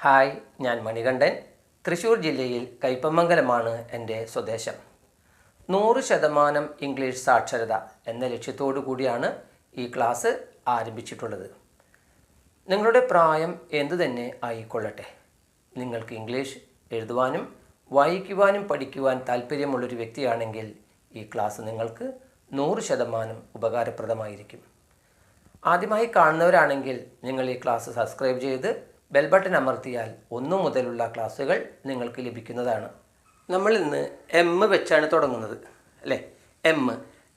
Hi ഞാൻ മണികണ്ഠൻ. തൃശ്ശൂർ ജില്ലയിൽ കൈപ്പമംഗലമാണ് എന്റെ സ്വദേശം. നൂറ് ശതമാനം ഇംഗ്ലീഷ് സാക്ഷരത എന്ന ലക്ഷ്യത്തോടു കൂടിയാണ് ഈ ക്ലാസ് ആരംഭിച്ചിട്ടുള്ളത്. നിങ്ങളുടെ പ്രായം എന്തു തന്നെ ആയിക്കൊള്ളട്ടെ. നിങ്ങൾക്ക് ഇംഗ്ലീഷ് എഴുതുവാനും വായിക്കുവാനും പഠിക്കുവാൻ താല്പര്യമുള്ളൊരു വ്യക്തിയാണെങ്കിൽ ഈ ക്ലാസ് നിങ്ങൾക്ക് നൂറ് ശതമാനം ഉപകാരപ്രദമായിരിക്കും. ആദ്യമായി കാണുന്നവരാണെങ്കിൽ നിങ്ങൾ ഈ ക്ലാസ് സബ്സ്ക്രൈബ് ചെയ്ത് ബെൽ ബട്ടൺ അമർത്തിയാൽ ഒന്നു മുതലുള്ള ക്ലാസ്സുകൾ നിങ്ങൾക്ക് ലഭിക്കുന്നതാണ്. നമ്മൾ ഇന്ന് എം വെച്ചാണ് തുടങ്ങുന്നത് അല്ലേ? എം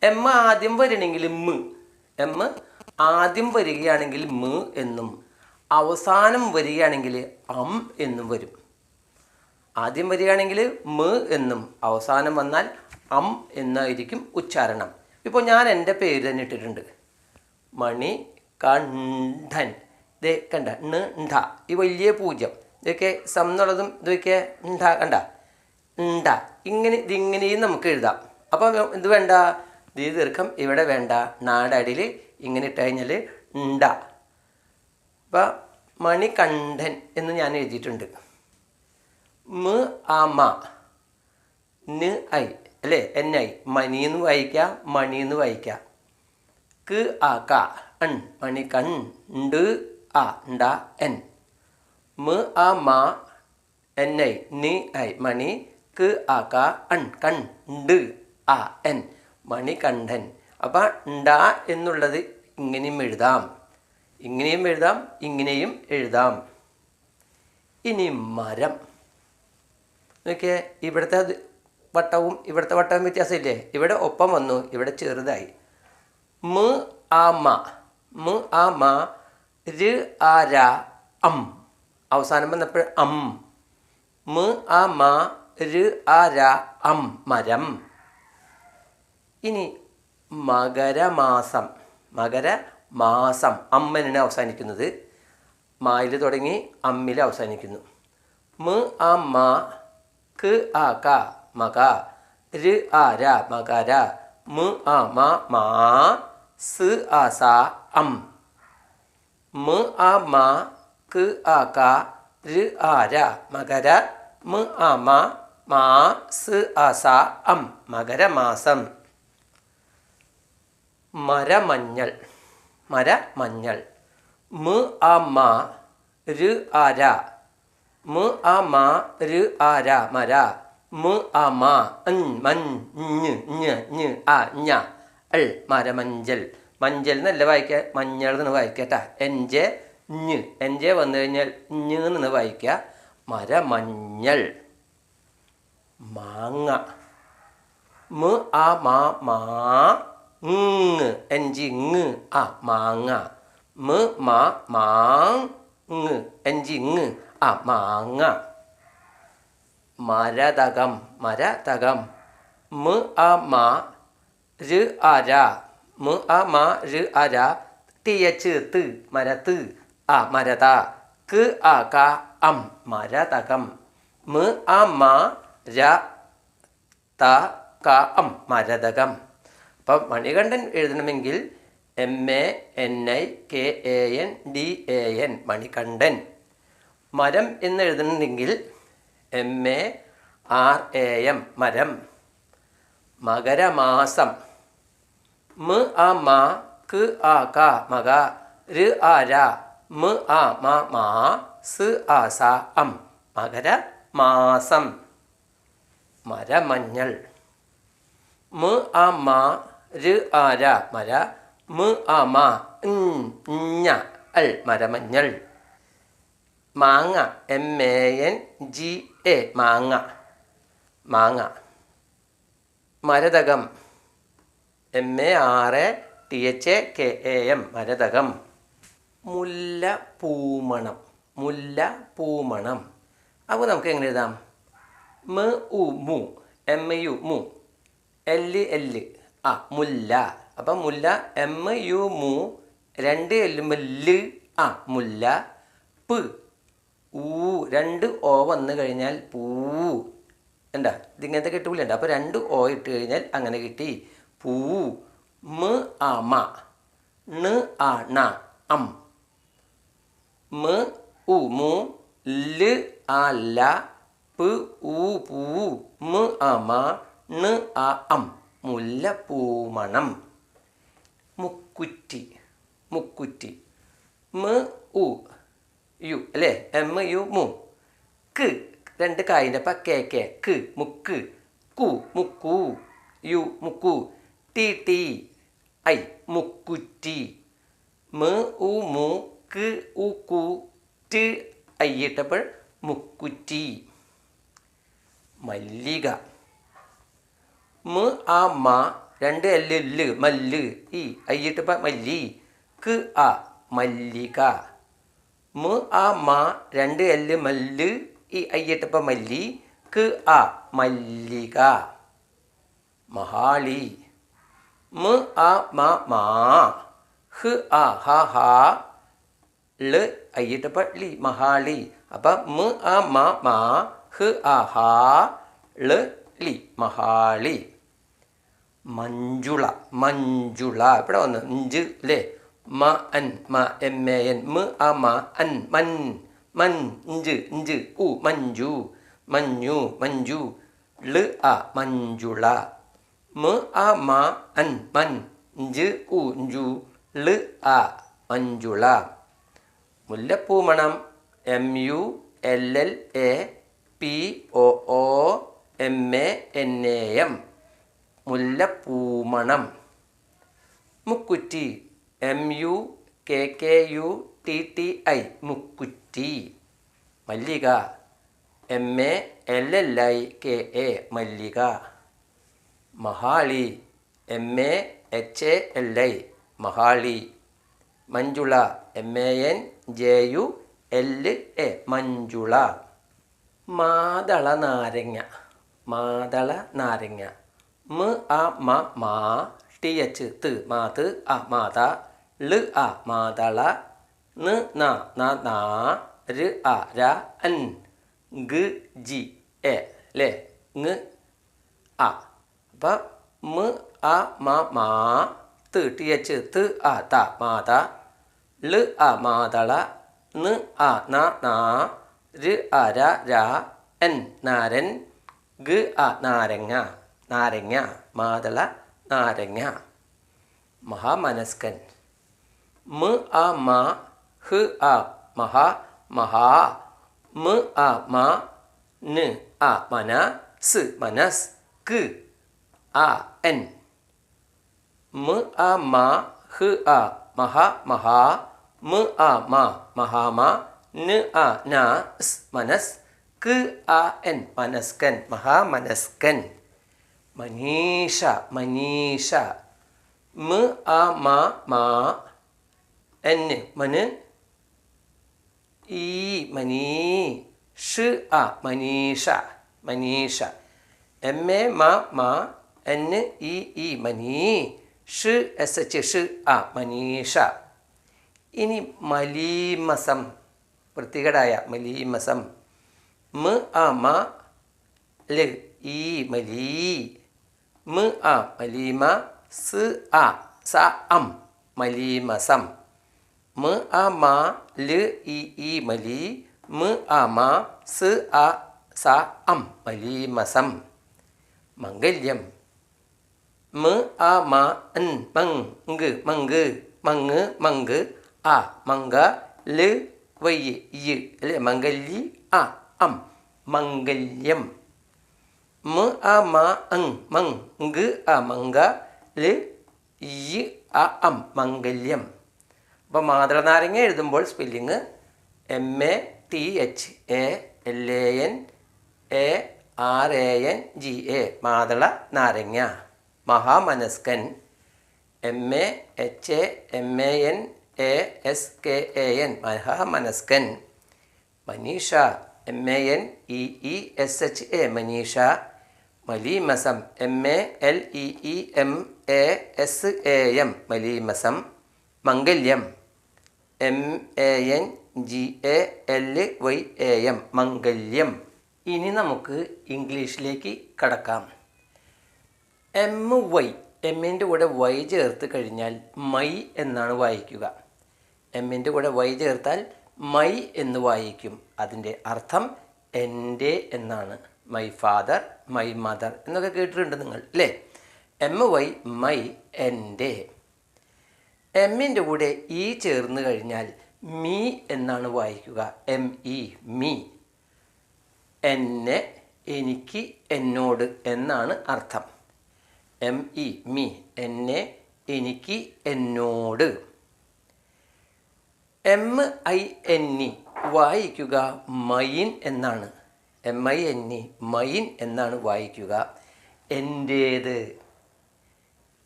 എം ആദ്യം വരണമെങ്കിൽ മ് എം ആദ്യം വരികയാണെങ്കിൽ മ് എന്നും അവസാനം വരികയാണെങ്കിൽ അം എന്നും വരും. ആദ്യം വരികയാണെങ്കിൽ മ് എന്നും അവസാനം വന്നാൽ അം എന്നായിരിക്കും ഉച്ചാരണം. ഇപ്പോൾ ഞാൻ എന്റെ പേര് തന്നെ ഇട്ടിട്ടുണ്ട്. മണി കണ്ഠൻ ദേ കണ്ട ണ് ണ്ട ഈ വലിയ പൂജ്യം. ഇതൊക്കെ സം എന്നുള്ളതും ഇതൊക്കെ ണ്ട കണ്ട? ണ്ട ഇങ്ങനെ ഇതിങ്ങനെയും നമുക്ക് എഴുതാം. അപ്പം ഇത് വേണ്ട. ദീ ദീർഘം ഇവിടെ വേണ്ട. നാടടിയിൽ ഇങ്ങനെ ഇട്ട് കഴിഞ്ഞാൽ ണ്ട അപ്പം മണികണ്ഠൻ എന്ന് ഞാൻ എഴുതിയിട്ടുണ്ട്. മ ആ മ. ന് ഐ. അല്ലേ? N I. മണി എന്ന് വായിക്കുക മണി എന്ന് വായിക്കുക ക് ആ ക. അൺ മണി ആ ണ്ട എൻ. മ അ മാ എൻ ഐ നി ഐ മണി ക് അ ക അൺ കൺ ണ്ട് അ എൻ. മണികണ്ഠൻ അപ്പോൾ ണ്ട എന്നുള്ളത് ഇങ്ങനെയും എഴുതാം. ഇങ്ങനെയും എഴുതാം ഇങ്ങനെയും എഴുതാം. ഇനി മരം. നോക്കിയേ ഇവിടുത്തെ വട്ടവും ഇവിടുത്തെ വട്ടവും വ്യത്യാസമില്ലേ? ഇവിടെ ഒപ്പം വന്നു ഇവിടെ ചെറുതായി. മ ആ മ. മ ആ മ ര് ആ ര അം. അവസാനം വന്നപ്പോൾ അം. മ ആ മ ര് ആ ര അം മരം. ഇനി മകരമാസം മകരമാസം. അമ്മനാണ് അവസാനിക്കുന്നത്. മായിൽ തുടങ്ങി അമ്മിൽ അവസാനിക്കുന്നു. മ ആ മ ക് ആ ക മക ര് ആ ര മകര. മ ആ മ മാ സ് ആ സ അം. മ് ആ മ ക് ആ ക ര് ആ ര മകര മ ആ മ മാ സ് ആ സ അം മകരമാസം. മരമഞ്ഞൾ മരമഞ്ഞൾ. മ ആ മ ര് ആ ര. മ ആ മ ര് ആ ര മര. മ ആ മ അൻ മൻ ഞ ഞ ഞ ആ ഞ അൽ മരമഞ്ചൽ. മഞ്ചൽ എന്നല്ല വായിക്കുക? മഞ്ഞൾ എന്ന് വായിക്കട്ടാ എൻജെ ഞ്. എൻജെ വന്നു കഴിഞ്ഞാൽ ഞ് എന്ന് വായിക്കുക. മരമഞ്ഞൾ. മാങ്ങ. മ ആ മാ മാ എൻജി ങ്. ആ മാങ്ങ. മ മാ മാ എൻജി ങ്. ആ മാങ്ങ. മരതകം. മരതകം. മ ആ മാ ര ആ ര മ് അ മാ ഴ് അര ടി എച്ച് ത് മരത്ത് അ മരത ക് അ ക അം മരതകം. മ അ മാ ര ത ക അം മരതകം. അപ്പം മണികണ്ഠൻ എഴുതണമെങ്കിൽ M A N I K A N D A N Manikandan. മരം എന്ന് എഴുതണമെങ്കിൽ M A R A M മരം. മകരമാസം. മ് അ മ ക് ആ ക മക ര് ആ ര മ ആ മ മാ സ് ആ സ അം. മകര മാസം. മരമഞ്ഞൾ. മ ആ മ ര് ആ ര മര മ ആ മ ഞ അൽ. മരമഞ്ഞൾ. മാങ്ങ M A N G A മാങ്ങ. മാങ്ങ. മരതകം. M A A T H A K A M മരതകം. മുല്ല പൂമണം മുല്ല പൂമണം അപ്പോൾ നമുക്ക് എങ്ങനെ എഴുതാം? മ ഉ മു എം യു മു. എല്ല് എല്ല് ആ മുല്ല. അപ്പം മുല്ല എം യു മു. രണ്ട് എല്ലുമ്പോൾ ൽ ആ മുല്ല. പ് ഊ. രണ്ട് ഓ വന്നു കഴിഞ്ഞാൽ പൂ. എന്താ? ഇതിങ്ങനത്തെ കിട്ടൂലുണ്ട് അപ്പോൾ രണ്ട് ഓ ഇട്ട് കഴിഞ്ഞാൽ അങ്ങനെ കിട്ടി. പൂ മ ആ മ ണ ആ ണ അം. മ ഉ മു ല ആ ല പ് ഊ പൂ മ ആ മ ണ് ആ അം. മുല്ലപ്പൂമണം. മുക്കുറ്റി മുക്കുറ്റി. മ ഉ യു അല്ലേ? എം യു മു. ക് രണ്ട് കായിന്റെ അപ്പം കെ കെ. ക്ക് മുക്ക് കു മുക്കു യു മുക്കു. T T. ഐ മുക്കുറ്റി. മ് ഉ മു ക് ഉ കു ട്. ഐ ഇട്ടപ്പോൾ മുക്കുറ്റി. മല്ലിക. മ് ആ മ രണ്ട് എല്ല് ൽ മല്ല് ഈ ഇട്ടപ്പോൾ മല്ലി ക് ആ മല്ലിക. മ് ആ മ രണ്ട് എല്ല് മല്ല് ഈ ഇട്ടപ്പോൾ മല്ലി ക് ആ മല്ലിക. മഹാളി. മ് ആ മ മാ ഹ് ആ ഹ ഹ ൾ അയ്യിട്ടപ്പ ലി മഹാളി അപ്പം മ് ആ മ മാ ഹ് ആ ഹ ൾ ലി മഹാളി മഞ്ജുള മഞ്ജുള ഇവിടെ വന്ന് ഇഞ്ച് അല്ലേ മ അൻ മ എം എ എൻ മ് ആ മ അൻ മൻ മൻ ഇഞ്ച് ഇഞ്ച് ഉ മഞ്ജു മഞ്ഞു മഞ്ജു ൾ ആ മഞ്ജുള മ് ആ മ അൻ മൻ ഇഞ്ച് ഉ ജു ൾ ആ മഞ്ജുള. മുല്ലപ്പൂമണം M U L L A P O O M A N A M. മുല്ലപ്പൂമണം മുക്കുറ്റി. M U K K U T T I മുക്കുറ്റി. മല്ലിക. M A L L I K A Mallika. മഹാളി M A H A L I മഹാളി Manjula M A N J U L A Manjula. മാതള നാരങ്ങ മാതള നാരങ്ങ. മ അ മ മാ T H ത് മാത് അ മാത ൾ അ മാതള. ന് ന ന നാ ര് അ ര അൻ. ഗ ജി എ ലെ ങ് ആ അപ്പം മ അ മ മാ ത് ടി എച്ച് ത് ആ ത മാത ൾ അ മാതള ന് അ ന നാ ര് അ ര ര എൻ നാരൻ ഗ അ നാരങ്ങ നാരങ്ങ മാതള നാരങ്ങ. മഹാമനസ്കൻ. മ അ മ ഹ് അ മഹാ മഹാ മ അ മ ന് അ മന സ് മനസ് ക് ആ എൻ. മ ആ മ ഹ് ആ മഹ മഹ മ ആ മ മഹാമ ന് ആ ന സ് മനസ് ക് ആ എൻ. മനസ്കൻ മഹാമനസ്കൻ മനീഷ മനീഷ. മ ആ മ മ എൻ. മന് ഈ മനീ ഷ് ആ മനീഷ മനീഷ. എം എ മ മ എൻ ഇ ഇ മനി ഷ് എസ് എച്ച് ഷ് ആ മനീഷ. ഇനി മലീമസം വൃത്തികേടായ മലീമസം. മ ആ മ ൽ ഈ മലീ. മ ആ മലീമ സ് ആ സ അം മലീമസം. മ ആ മ ൽ ഇ ഈ മലീ. മ ആ മ സ് ആ സ അം മലീമസം. മംഗല്യം. മ് ആ മ അൻ മങ്ക് മങ്ക് മങ്ങ് മങ്ക് ആ മങ്ക ൽ വൈ ഇ അല്ലെ മംഗല്യ ആ അം മംഗല്യം മ് ആ മ അങ് മങ്ക് ആ മങ്ക ൽ ഇ ആ അം മംഗല്യം അപ്പോൾ മാതളനാരങ്ങ എഴുതുമ്പോൾ spelling M A T H A L A N A R A N G A മാതള നാരങ്ങ മഹാമനസ്കൻ M A H A M A N A S K A N മഹാമനസ്കൻ. Manisha M A N E E S H A Manisha. മലീമസം M A L E E M A S A M മലീമസം. മംഗല്യം M A N G A L Y A M മംഗല്യം. ഇനി നമുക്ക് ഇംഗ്ലീഷിലേക്ക് കടക്കാം. M Y എമ്മിന്റെ കൂടെ Y ചേർത്ത് കഴിഞ്ഞാൽ my എന്നാണ് വായിക്കുക. എമ്മിന്റെ കൂടെ വൈ ചേർത്താൽ മൈ എന്ന് വായിക്കും. അതിന്റെ അർത്ഥം എന്റെ എന്നാണ്. മൈ ഫാദർ മൈ മദർ എന്നൊക്കെ കേട്ടിട്ടുണ്ട് നിങ്ങൾ അല്ലേ എം വൈ മൈ എന്റെ. എമ്മിന്റെ കൂടെ ഈ ചേർന്ന് കഴിഞ്ഞാൽ മീ എന്നാണ് വായിക്കുക. എം ഇ മീ എന്നെ എനിക്ക് എന്നോട് എന്നാണ് അർത്ഥം. എം ഇ മീ എന്നെ എനിക്ക് എന്നോട്. എം ഐ എൻ ഇ വായിക്കുക മയിൻ എന്നാണ്. M I N E mine എന്നാണ് വായിക്കുക. എന്റേത്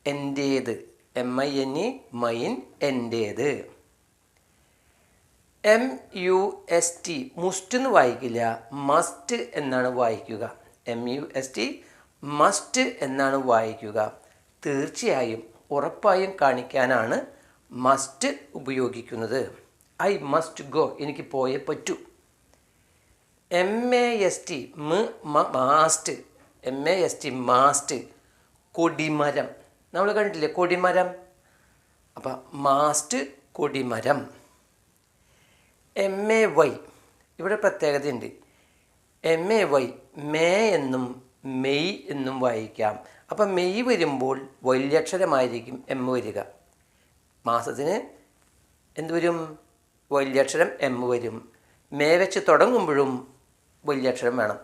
എന്റേത് M I N E mine എന്റേത് M U S T must എന്ന് വായിക്കില്ല. മസ്റ്റ് എന്നാണ് വായിക്കുക. M U S T must എന്നാണ് വായിക്കുക. തീർച്ചയായും ഉറപ്പായും കാണിക്കാനാണ് മസ്റ്റ് ഉപയോഗിക്കുന്നത്. I must go. എനിക്ക് പോയേ പറ്റൂ. M A S T mast. M A S T mast. കൊടിമരം. നമ്മൾ കണ്ടില്ലേ കൊടിമരം? അപ്പം മാസ്റ്റ് കൊടിമരം. എം എ വൈ ഇവിടെ പ്രത്യേകതയുണ്ട്. എം എ വൈ മേ എന്നും മെയ് എന്നും വായിക്കാം. അപ്പം മെയ് വരുമ്പോൾ വലിയക്ഷരമായിരിക്കും എം വരിക. മാസത്തിന് എന്തുവരും വരും? വലിയക്ഷരം എം വരും. മേ വെച്ച് തുടങ്ങുമ്പോഴും വലിയക്ഷരം വേണം.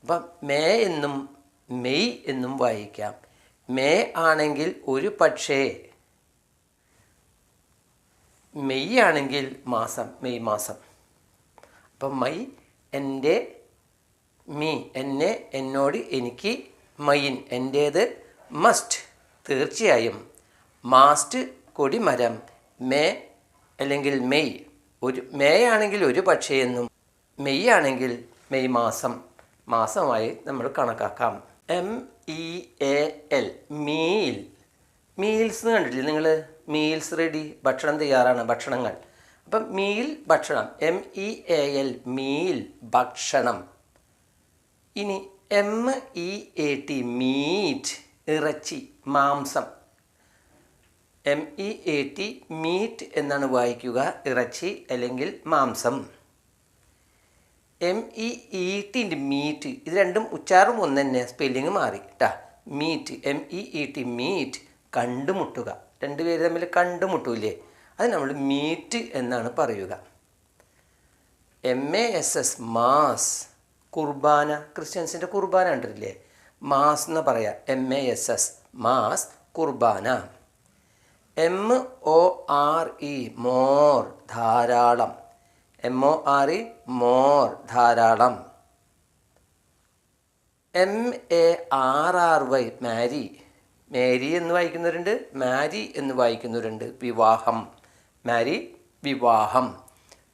അപ്പം മേ എന്നും മെയ് എന്നും വായിക്കാം. മേ ആണെങ്കിൽ ഒരു പക്ഷേ മെയ് ആണെങ്കിൽ മാസം മെയ് മാസം. അപ്പം മൈ എന്റെ മീ എന്നെ എന്നോട് എനിക്ക് മയിൻ എന്റേത് മസ്റ്റ് തീർച്ചയായും. മാസ്റ്റ് കൊടിമരം മേ അല്ലെങ്കിൽ മെയ്. ഒരു മേ ആണെങ്കിൽ ഒരു പക്ഷേ എന്നും മെയ് ആണെങ്കിൽ മെയ് മാസം. മാസമായി നമ്മൾ കണക്കാക്കാം. M E A L meal. Meals കണ്ടിട്ടില്ലേ നിങ്ങൾ മീൽസ് റെഡി. ഭക്ഷണം തയ്യാറാണ്. ഭക്ഷണങ്ങൾ. അപ്പം മീൽ ഭക്ഷണം. M E A L meal ഭക്ഷണം. ഇനി M E A T meat ഇറച്ചി മാംസം. M E A T meat എന്നാണ് വായിക്കുക ഇറച്ചി അല്ലെങ്കിൽ മാംസം. എം ഇ ഇ ടിന്റെ മീറ്റ് ഇത് രണ്ടും ഉച്ചാറും ഒന്ന് തന്നെ സ്പെല്ലിങ് മാറി. കേട്ടാ meat M E E T meet കണ്ടുമുട്ടുക. രണ്ട് പേര് തമ്മിൽ കണ്ടുമുട്ടൂലേ അത് നമ്മൾ മീറ്റ് എന്നാണ് പറയുക. M A S S mass കുർബാന ക്രിസ്ത്യൻസിന്റെ കുർബാന കണ്ടിട്ടില്ലേ? മാസ് എന്ന് പറയാം. M A S S mass Qurbana. M O R E more ധാരാളം. M O R E more ധാരാളം. M A R R Y marry. Mary എന്ന് വായിക്കുന്നവരുണ്ട് മാരി എന്ന് വായിക്കുന്നവരുണ്ട്. വിവാഹം. മാരി വിവാഹം.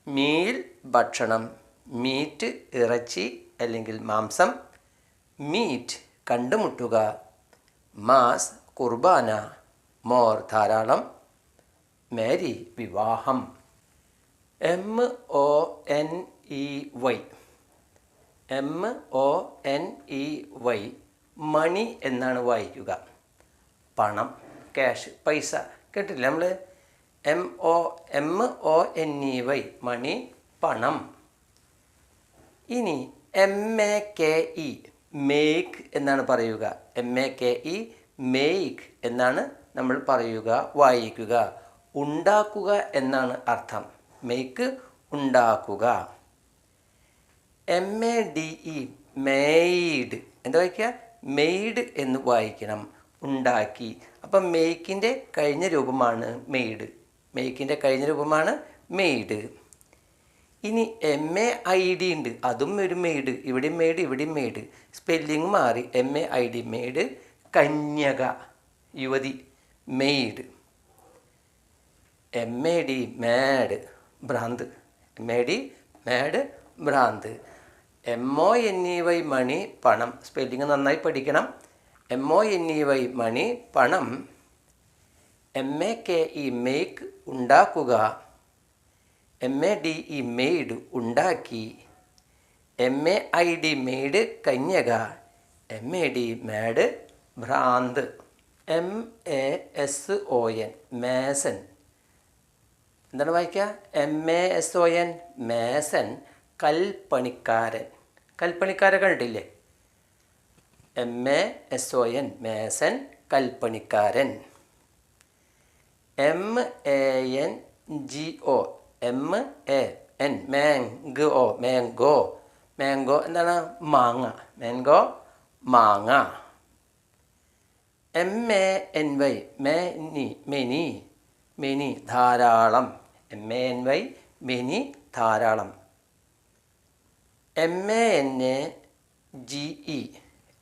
മീൽ ഭക്ഷണം. മീറ്റ് ഇറച്ചി അല്ലെങ്കിൽ മാംസം മീറ്റ് കണ്ടുമുട്ടുക മാസ് കുർബാന മോർ ധാരാളം മേരി വിവാഹം. M O N E Y M O N E Y money എന്നാണ് വായിക്കുക. പണം ക്യാഷ് പൈസ. കേട്ടില്ല നമ്മൾ M O M O N E Y money പണം. ഇനി M A K E make എന്നാണ് പറയുക. M A K E make എന്നാണ് നമ്മൾ പറയുക വായിക്കുക. ഉണ്ടാക്കുക എന്നാണ് അർത്ഥം. മേക്ക് ഉണ്ടാക്കുക. M A D E made എന്താ വായിക്കുക? മെയ്ഡ് എന്ന് വായിക്കണം. ഉണ്ടാക്കി. അപ്പം മേക്കിന്റെ കഴിഞ്ഞ രൂപമാണ് മെയ്ഡ് മേക്കിന്റെ കഴിഞ്ഞ രൂപമാണ് മെയ്ഡ് ഇനി എം എ ഐ ഡി ഉണ്ട്. അതും ഒരു മെയ്ഡ് ഇവിടെയും മെയ്ഡ് ഇവിടെയും മെയ്ഡ് സ്പെല്ലിങ് മാറി. M A I D maid കന്യക യുവതി maid M A D mad ഭ്രാന്ത്. എം എ ഡി മാഡ് ഭ്രാന്ത്. M O N E Y money പണം. സ്പെല്ലിങ് നന്നായി പഠിക്കണം. M O N E Y money പണം. M A K E make ഉണ്ടാക്കുക. M A D E made ഉണ്ടാക്കി. M A I D maid കന്യക. M A D mad ഭ്രാന്ത്. M A S O N mason എന്താണ് വായിക്കുക? M A S O N mason കൽപ്പണിക്കാരൻ. കൽപ്പണിക്കാരെ കണ്ടില്ലേ M A S O N mason കൽപ്പണിക്കാരൻ. M A N G O M A N mango mango mango എന്താണ്? മാങ്ങ. Mango മാങ്ങ. M A N Y many many many ധാരാളം. M A N Y many ധാരാളം. M A N A G E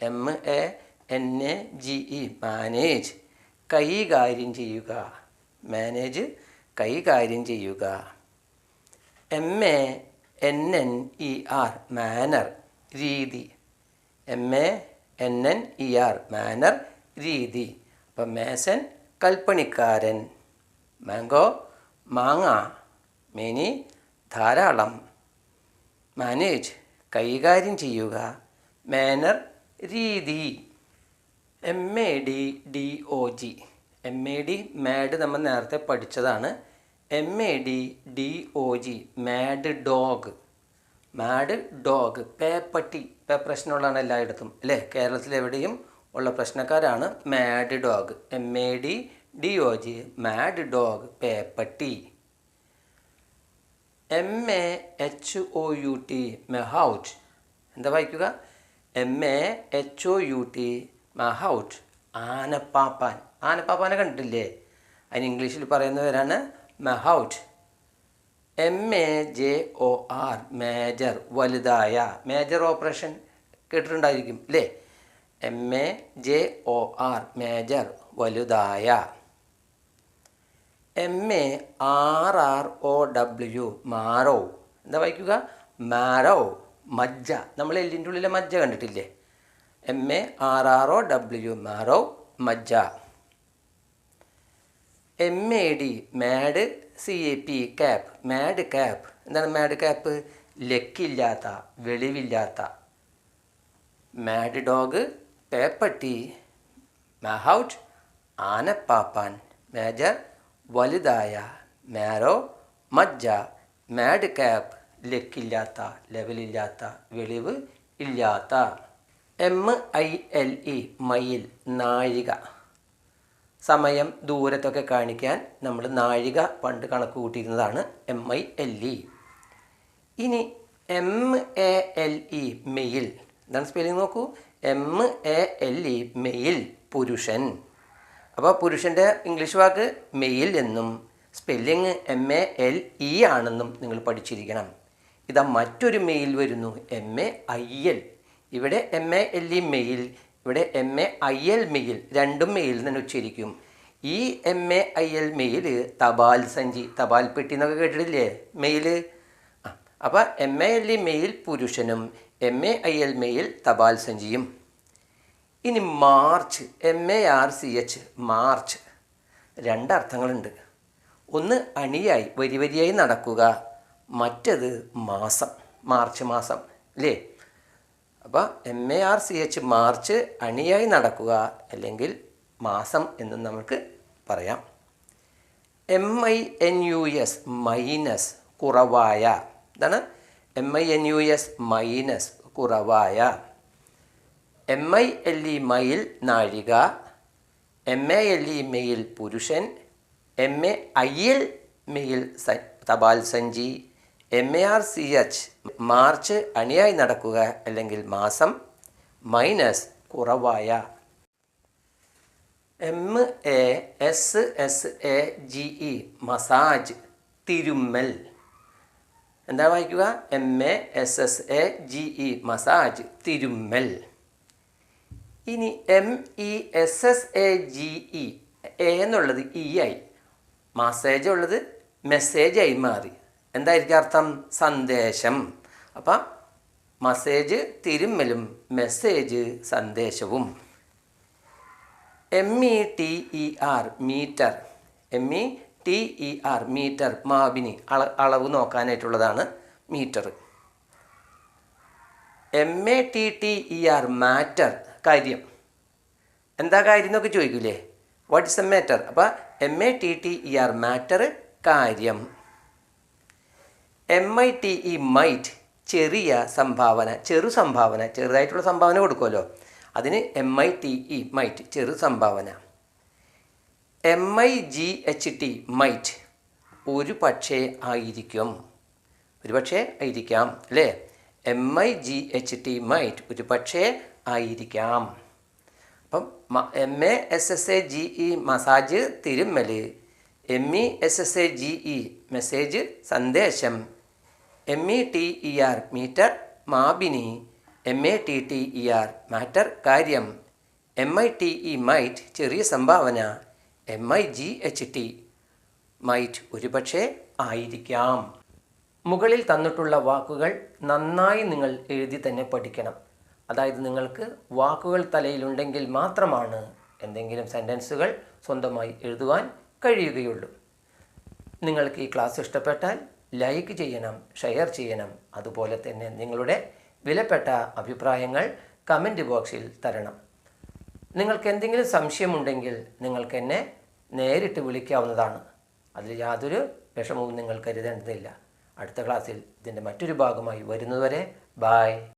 M A N A G E manage കൈകാര്യം ചെയ്യുക. Manage കൈകാര്യം ചെയ്യുക. M A N N E R manner രീതി. M A N N E R manner രീതി. അപ്പം mason കൽപ്പണിക്കാരൻ. Mango മാങ്ങ മിനി ധാരാളം. മാനേജ് കൈകാര്യം ചെയ്യുക. മാനർ രീതി. M A D D O G M A D mad നമ്മൾ നേരത്തെ പഠിച്ചതാണ്. M A D D O G mad dog mad dog പേപ്പട്ടി പ്രശ്നമുള്ളതാണ് എല്ലായിടത്തും അല്ലേ? കേരളത്തിലെവിടെയും ഉള്ള പ്രശ്നക്കാരാണ് mad dog M A D D O G mad dog പേപ്പട്ടി. M A H O U T mahout എന്താ വായിക്കുക? M A H O U T mahout ആനപ്പാപ്പാൻ. ആനപ്പാപ്പാനെ കണ്ടിട്ടില്ലേ? അതിന് ഇംഗ്ലീഷിൽ പറയുന്നവരാണ് mahout. M A J O R major വലുതായ major operation കേട്ടിട്ടുണ്ടായിരിക്കും അല്ലേ M A J O R major വലുതായ. M A R R O W marrow എന്താ വായിക്കുക? മാറോ മജ്ജ. നമ്മൾ എല്ലിന്റെ ഉള്ളിലെ മജ്ജ കണ്ടിട്ടില്ലേ? M A R R O W marrow മജ്ജ. M A D mad C A P cap cap എന്താണ് മാഡ് ക്യാപ്പ് ലക്കില്ലാത്ത വെളിവില്ലാത്ത. മാഡ് ഡോഗ് പേപ്പട്ടി മഹൌട്ട് ആനപ്പാപ്പാൻ മേജർ വലുതായ മാരോ മജ്ജ. മാഡ് ക്യാപ്പ് ലക്കില്ലാത്ത ലെവലില്ലാത്ത വെളിവ് ഇല്ലാത്ത. M I L E mile നാഴിക. സമയം ദൂരത്തൊക്കെ കാണിക്കാൻ നമ്മൾ നാഴിക പണ്ട് കണക്ക് കൂട്ടിയിരുന്നതാണ് എം ഐ എൽ ഇ ഇനി M A L E male എന്താണ് സ്പെല്ലിംഗ് നോക്കൂ. M A L E male പുരുഷൻ. അപ്പോൾ പുരുഷന്റെ ഇംഗ്ലീഷ് വാക്ക് മെയിൽ എന്നും spelling M A L E ആണെന്നും നിങ്ങൾ പഠിച്ചിരിക്കണം. ഇതാ മറ്റൊരു മെയിൽ വരുന്നു. എം എ ഐ എൽ ഇവിടെ M A L E male ഇവിടെ M A I L mail രണ്ടും മെയിൽ തന്നെ ഉച്ചരിക്കും. ഈ M A I L mail തപാൽ സഞ്ചി തപാൽ പെട്ടി എന്നൊക്കെ കേട്ടിട്ടില്ലേ? മെയിൽ അപ്പോൾ എം എ എൽ മെയിൽ പുരുഷനും M A I L mail തപാൽ സഞ്ചിയും. ഇനി March M A R C H March രണ്ടർത്ഥങ്ങളുണ്ട്. ഒന്ന് അണിയായി വരി വരിയായി നടക്കുക. മറ്റത് മാസം മാർച്ച് മാസം അല്ലേ അപ്പോൾ M A R C H March അണിയായി നടക്കുക അല്ലെങ്കിൽ മാസം എന്നും നമുക്ക് പറയാം. M I N U S minus കുറവായ ഇതാണ് M I N U S minus കുറവായ. M I L E mile നാഴിക M A L E male പുരുഷൻ M A I L mail തപാൽ സഞ്ചി M A R C H March അണിയായി നടക്കുക അല്ലെങ്കിൽ മാസം മൈനസ് കുറവായ M A S S A G E massage തിരുമ്മൽ. എന്താ വായിക്കുക? M A S S A G E massage തിരുമ്മൽ. ഇനി M E S S A G E എന്നുള്ളത് ഇ ആയി. Massage ഉള്ളത് മെസ്സേജായി മാറി. എന്തായിരിക്കും അർത്ഥം? സന്ദേശം. അപ്പം മസേജ് തിരുമ്മലും മെസ്സേജ് സന്ദേശവും. M E T E R metre M E T E R metre മാബിനി അള അളവ് നോക്കാനായിട്ടുള്ളതാണ് metre M A T T E R matter കാര്യം. എന്താ കാര്യം എന്നൊക്കെ ചോദിക്കൂലേ? വാട്ട് ഇസ് എ മാറ്റർ അപ്പോൾ M A T T E R matter കാര്യം. M I T E mite ചെറിയ സംഭാവന ചെറു സംഭാവന ചെറുതായിട്ടുള്ള സംഭാവന കൊടുക്കുമല്ലോ. അതിന് M I T E mite ചെറു സംഭാവന. M I G H T might ഒരു പക്ഷേ ആയിരിക്കും. ഒരു പക്ഷേ ആയിരിക്കാം അല്ലേ? M I G H T might ഒരു പക്ഷേ ആയിരിക്കാം. അപ്പം M A S S A G E massage തിരുമ്മൽ M E S S A G E message സന്ദേശം. M E T E R meter മാബിനി M A T T E R matter കാര്യം. M I T E mite ചെറിയ സംഭാവന. M I G H T might ഒരുപക്ഷെ ആയിരിക്കാം. മുകളിൽ തന്നിട്ടുള്ള വാക്കുകൾ നന്നായി നിങ്ങൾ എഴുതി തന്നെ പഠിക്കണം. അതായത് നിങ്ങൾക്ക് വാക്കുകൾ തലയിലുണ്ടെങ്കിൽ മാത്രമാണ് എന്തെങ്കിലും സെന്റൻസുകൾ സ്വന്തമായി എഴുതുവാൻ കഴിയുകയുള്ളൂ. നിങ്ങൾക്ക് ഈ ക്ലാസ് ഇഷ്ടപ്പെട്ടാൽ ലൈക്ക് ചെയ്യണം ഷെയർ ചെയ്യണം. അതുപോലെ തന്നെ നിങ്ങളുടെ വിലപ്പെട്ട അഭിപ്രായങ്ങൾ കമന്റ് ബോക്സിൽ തരണം. നിങ്ങൾക്ക് എന്തെങ്കിലും സംശയമുണ്ടെങ്കിൽ നിങ്ങൾക്ക് എന്നെ നേരിട്ട് വിളിക്കാവുന്നതാണ്. അതിൽ യാതൊരു വിഷമവും നിങ്ങൾ കരുതേണ്ടതില്ല. അടുത്ത ക്ലാസ്സിൽ ഇതിന്റെ മറ്റൊരു ഭാഗമായി വരുന്നതുവരെ ബായ്